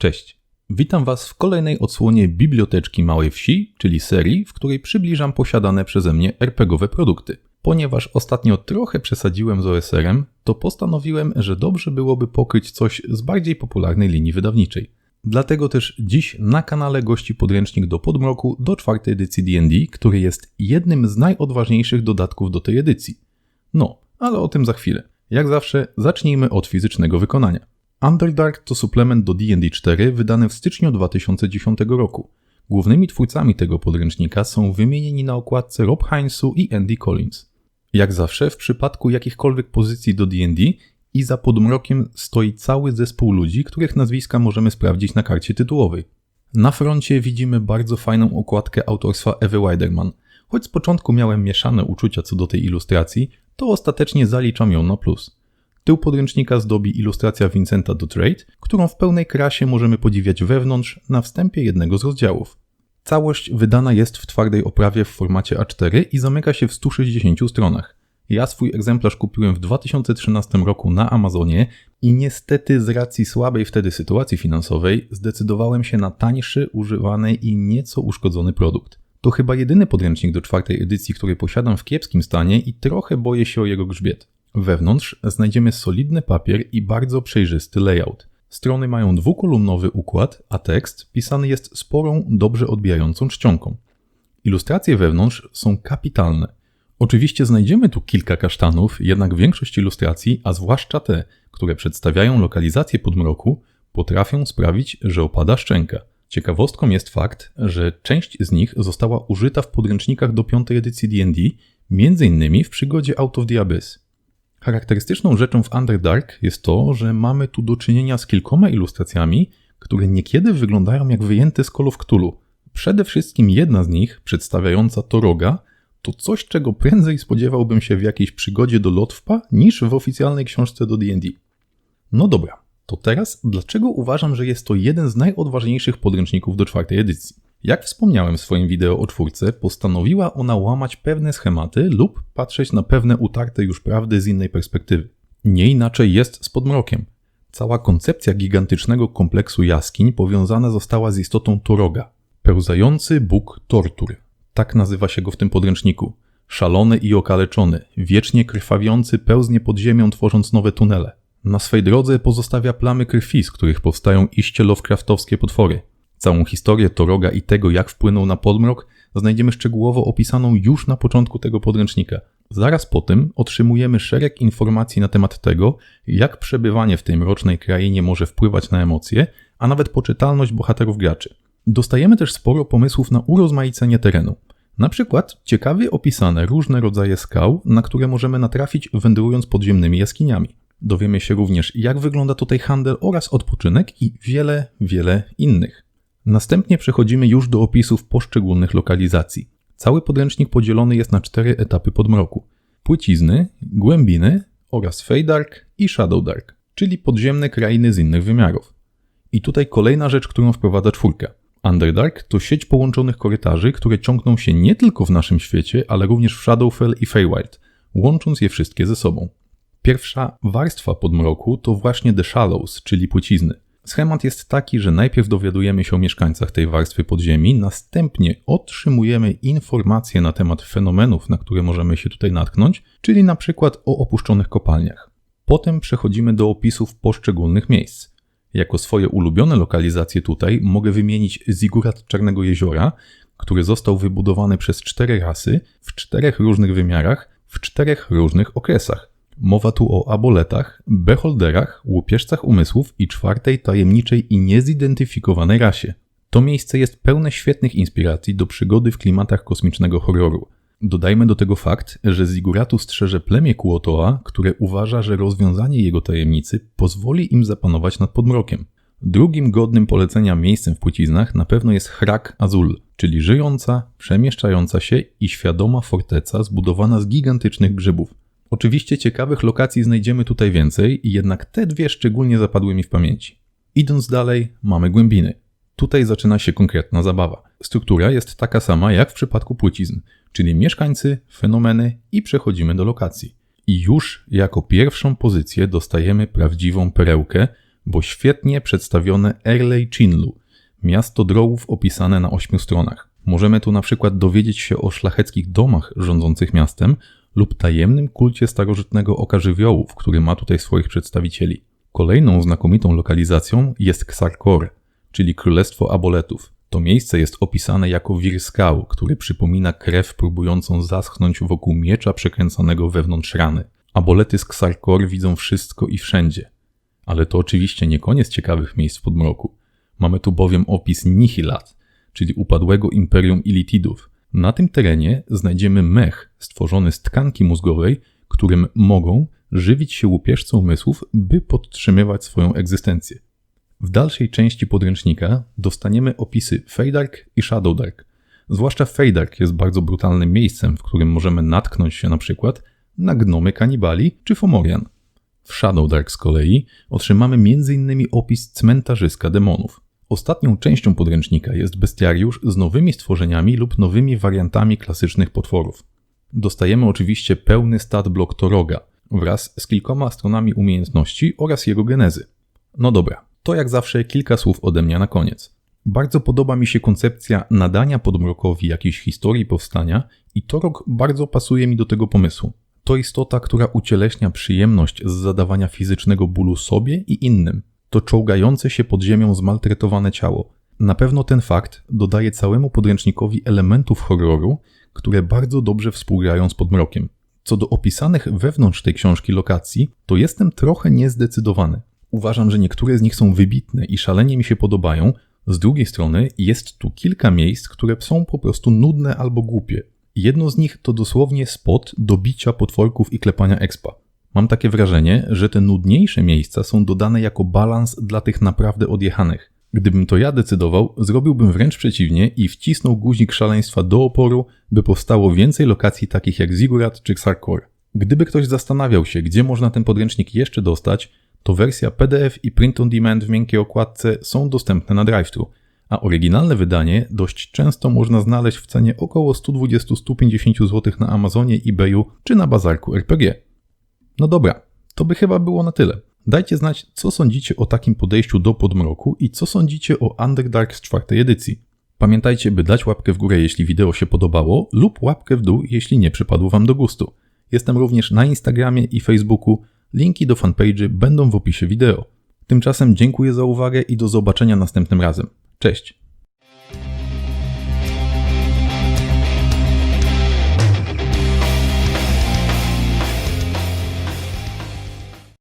Cześć. Witam Was w kolejnej odsłonie Biblioteczki Małej Wsi, czyli serii, w której przybliżam posiadane przeze mnie RPGowe produkty. Ponieważ ostatnio trochę przesadziłem z OSR-em, to postanowiłem, że dobrze byłoby pokryć coś z bardziej popularnej linii wydawniczej. Dlatego też dziś na kanale gości podręcznik do Podmroku do czwartej edycji D&D, który jest jednym z najodważniejszych dodatków do tej edycji. No, ale o tym za chwilę. Jak zawsze, zacznijmy od fizycznego wykonania. Underdark to suplement do D&D 4 wydany w styczniu 2010 roku. Głównymi twórcami tego podręcznika są wymienieni na okładce Rob Hinesu i Andy Collins. Jak zawsze w przypadku jakichkolwiek pozycji do D&D i za podmrokiem stoi cały zespół ludzi, których nazwiska możemy sprawdzić na karcie tytułowej. Na froncie widzimy bardzo fajną okładkę autorstwa Ewy Weiderman. Choć z początku miałem mieszane uczucia co do tej ilustracji, to ostatecznie zaliczam ją na plus. Tył podręcznika zdobi ilustracja Vincenta Dutrade, którą w pełnej krasie możemy podziwiać wewnątrz na wstępie jednego z rozdziałów. Całość wydana jest w twardej oprawie w formacie A4 i zamyka się w 160 stronach. Ja swój egzemplarz kupiłem w 2013 roku na Amazonie i niestety z racji słabej wtedy sytuacji finansowej zdecydowałem się na tańszy, używany i nieco uszkodzony produkt. To chyba jedyny podręcznik do czwartej edycji, który posiadam w kiepskim stanie i trochę boję się o jego grzbiet. Wewnątrz znajdziemy solidny papier i bardzo przejrzysty layout. Strony mają dwukolumnowy układ, a tekst pisany jest sporą, dobrze odbijającą czcionką. Ilustracje wewnątrz są kapitalne. Oczywiście znajdziemy tu kilka kasztanów, jednak większość ilustracji, a zwłaszcza te, które przedstawiają lokalizację podmroku, potrafią sprawić, że opada szczęka. Ciekawostką jest fakt, że część z nich została użyta w podręcznikach do piątej edycji D&D, m.in. w przygodzie Out of the Abyss. Charakterystyczną rzeczą w Underdark jest to, że mamy tu do czynienia z kilkoma ilustracjami, które niekiedy wyglądają jak wyjęte z of Cthulhu. Przede wszystkim jedna z nich, przedstawiająca Toroga, to coś, czego prędzej spodziewałbym się w jakiejś przygodzie do Lotwpa niż w oficjalnej książce do D&D. No dobra, to teraz dlaczego uważam, że jest to jeden z najodważniejszych podręczników do czwartej edycji? Jak wspomniałem w swoim wideo o czwórce, postanowiła ona łamać pewne schematy lub patrzeć na pewne utarte już prawdy z innej perspektywy. Nie inaczej jest z podmrokiem. Cała koncepcja gigantycznego kompleksu jaskiń powiązana została z istotą Toroga, pełzający bóg tortur. Tak nazywa się go w tym podręczniku. Szalony i okaleczony, wiecznie krwawiący pełznie pod ziemią tworząc nowe tunele. Na swej drodze pozostawia plamy krwi, z których powstają iście Lovecraftowskie potwory. Całą historię Toroga i tego, jak wpłynął na podmrok, znajdziemy szczegółowo opisaną już na początku tego podręcznika. Zaraz po tym otrzymujemy szereg informacji na temat tego, jak przebywanie w tej mrocznej krainie może wpływać na emocje, a nawet poczytalność bohaterów graczy. Dostajemy też sporo pomysłów na urozmaicenie terenu. Na przykład ciekawie opisane różne rodzaje skał, na które możemy natrafić wędrując podziemnymi jaskiniami. Dowiemy się również, jak wygląda tutaj handel oraz odpoczynek i wiele, wiele innych. Następnie przechodzimy już do opisów poszczególnych lokalizacji. Cały podręcznik podzielony jest na cztery etapy podmroku: płycizny, głębiny oraz Feydark i Shadowdark, czyli podziemne krainy z innych wymiarów. I tutaj kolejna rzecz, którą wprowadza czwórka. Underdark to sieć połączonych korytarzy, które ciągną się nie tylko w naszym świecie, ale również w Shadowfell i Feywild, łącząc je wszystkie ze sobą. Pierwsza warstwa podmroku to właśnie The Shallows, czyli płycizny. Schemat jest taki, że najpierw dowiadujemy się o mieszkańcach tej warstwy podziemi, następnie otrzymujemy informacje na temat fenomenów, na które możemy się tutaj natknąć, czyli na przykład o opuszczonych kopalniach. Potem przechodzimy do opisów poszczególnych miejsc. Jako swoje ulubione lokalizacje tutaj mogę wymienić Zigurat Czarnego Jeziora, który został wybudowany przez cztery rasy w czterech różnych wymiarach, w czterech różnych okresach. Mowa tu o aboletach, beholderach, łupieżcach umysłów i czwartej tajemniczej i niezidentyfikowanej rasie. To miejsce jest pełne świetnych inspiracji do przygody w klimatach kosmicznego horroru. Dodajmy do tego fakt, że Ziguratu strzeże plemię Kuotoa, które uważa, że rozwiązanie jego tajemnicy pozwoli im zapanować nad podmrokiem. Drugim godnym polecenia miejscem w płciznach na pewno jest Hrak Azul, czyli żyjąca, przemieszczająca się i świadoma forteca zbudowana z gigantycznych grzybów. Oczywiście ciekawych lokacji znajdziemy tutaj więcej, jednak te dwie szczególnie zapadły mi w pamięci. Idąc dalej, mamy głębiny. Tutaj zaczyna się konkretna zabawa. Struktura jest taka sama jak w przypadku płcizn, czyli mieszkańcy, fenomeny i przechodzimy do lokacji. I już jako pierwszą pozycję dostajemy prawdziwą perełkę, bo świetnie przedstawione Erlej Chinlu, miasto drołów opisane na ośmiu stronach. Możemy tu na przykład dowiedzieć się o szlacheckich domach rządzących miastem lub tajemnym kulcie starożytnego oka żywiołów, który ma tutaj swoich przedstawicieli. Kolejną znakomitą lokalizacją jest Ksarkor, czyli Królestwo Aboletów. To miejsce jest opisane jako wir skał, który przypomina krew próbującą zaschnąć wokół miecza przekręcanego wewnątrz rany. Abolety z Ksarkor widzą wszystko i wszędzie. Ale to oczywiście nie koniec ciekawych miejsc w podmroku. Mamy tu bowiem opis Nihilat, czyli upadłego imperium Ilitidów. Na tym terenie znajdziemy mech stworzony z tkanki mózgowej, którym mogą żywić się łupieżce umysłów, by podtrzymywać swoją egzystencję. W dalszej części podręcznika dostaniemy opisy Feydark i Shadowdark. Zwłaszcza Feydark jest bardzo brutalnym miejscem, w którym możemy natknąć się na przykład na gnomy kanibali czy Fomorian. W Shadowdark z kolei otrzymamy m.in. opis cmentarzyska demonów. Ostatnią częścią podręcznika jest bestiariusz z nowymi stworzeniami lub nowymi wariantami klasycznych potworów. Dostajemy oczywiście pełny stat blok Toroga wraz z kilkoma stronami umiejętności oraz jego genezy. No dobra, to jak zawsze kilka słów ode mnie na koniec. Bardzo podoba mi się koncepcja nadania podmrokowi jakiejś historii powstania i Torok bardzo pasuje mi do tego pomysłu. To istota, która ucieleśnia przyjemność z zadawania fizycznego bólu sobie i innym. To czołgające się pod ziemią zmaltretowane ciało. Na pewno ten fakt dodaje całemu podręcznikowi elementów horroru, które bardzo dobrze współgrają z podmrokiem. Co do opisanych wewnątrz tej książki lokacji, to jestem trochę niezdecydowany. Uważam, że niektóre z nich są wybitne i szalenie mi się podobają. Z drugiej strony jest tu kilka miejsc, które są po prostu nudne albo głupie. Jedno z nich to dosłownie spot do bicia potworków i klepania expa. Mam takie wrażenie, że te nudniejsze miejsca są dodane jako balans dla tych naprawdę odjechanych. Gdybym to ja decydował, zrobiłbym wręcz przeciwnie i wcisnął guzik szaleństwa do oporu, by powstało więcej lokacji takich jak Zigurat czy Xarkor. Gdyby ktoś zastanawiał się, gdzie można ten podręcznik jeszcze dostać, to wersja PDF i print on demand w miękkiej okładce są dostępne na DriveThru, a oryginalne wydanie dość często można znaleźć w cenie około 120-150 zł na Amazonie, eBayu czy na bazarku RPG. No dobra, to by chyba było na tyle. Dajcie znać, co sądzicie o takim podejściu do podmroku i co sądzicie o Underdark z czwartej edycji. Pamiętajcie, by dać łapkę w górę, jeśli wideo się podobało, lub łapkę w dół, jeśli nie przypadło Wam do gustu. Jestem również na Instagramie i Facebooku. Linki do fanpage'y będą w opisie wideo. Tymczasem dziękuję za uwagę i do zobaczenia następnym razem. Cześć!